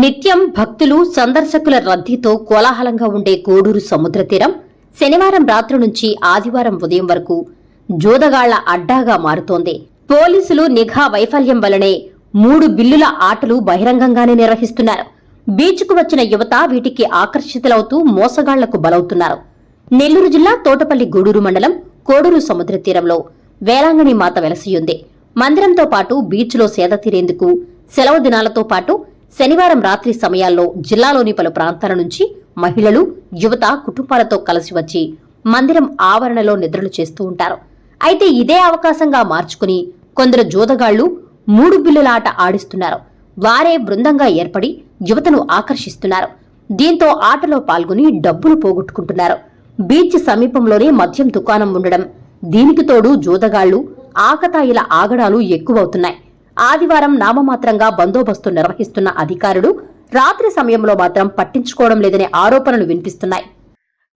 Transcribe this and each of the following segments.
నిత్యం భక్తులు సందర్శకుల రద్దీతో కోలాహలంగా ఉండే కోడూరు సముద్ర తీరం శనివారం రాత్రి నుంచి ఆదివారం ఉదయం వరకు జూదగాళ్ళ అడ్డాగా మారుతోంది. పోలీసులు నిఘా వైఫల్యం వల్లనే మూడు బిల్లుల ఆటలు బహిరంగంగానే నిర్వహిస్తున్నారు. బీచ్కు వచ్చిన యువత వీటికి ఆకర్షితులవుతూ మోసగాళ్ళకు బలవుతున్నారు. నెల్లూరు జిల్లా తోటపల్లి గూడూరు మండలం కోడూరు సముద్ర తీరంలో వేలాంగణి మాత వెలసియుంది. మందిరంతో పాటు బీచ్లో సేద తీరేందుకు సెలవు దినాలతో పాటు శనివారం రాత్రి సమయాల్లో జిల్లాలోని పలు ప్రాంతాల నుంచి మహిళలు యువత కుటుంబాలతో కలిసి వచ్చి మందిరం ఆవరణలో నిద్రలు చేస్తూ ఉంటారు. అయితే ఇదే అవకాశంగా మార్చుకుని కొందరు జోదగాళ్ళు మూడు బిల్లులాట ఆడిస్తున్నారు. వారే బృందంగా ఏర్పడి యువతను ఆకర్షిస్తున్నారు. దీంతో ఆటలో పాల్గొని డబ్బులు పోగొట్టుకుంటున్నారు. బీచ్ సమీపంలోనే మద్యం దుకాణం ఉండడం దీనికి తోడు జోదగాళ్ళు ఆకతాయిల ఆగడాలు ఎక్కువవుతున్నాయి. ఆదివారం నామమాత్రంగా బందోబస్తు నిర్వహిస్తున్న అధికారులు రాత్రి సమయంలో మాత్రం పట్టించుకోవడం లేదనే ఆరోపణలు వినిపిస్తున్నాయి.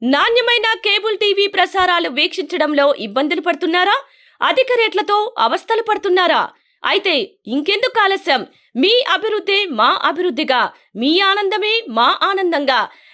నాణ్యమైన కేబుల్ టీవీ ప్రసారాలు వీక్షించడంలో ఇబ్బందులు పడుతున్నారా? అధిక రేట్లతో అవస్థలు పడుతున్నారా? అయితే ఇంకెందుకు ఆలస్యం? మీ అభివృద్ధి మా అభివృద్ధిగా. మీ ఆనందమే మా ఆనందంగా.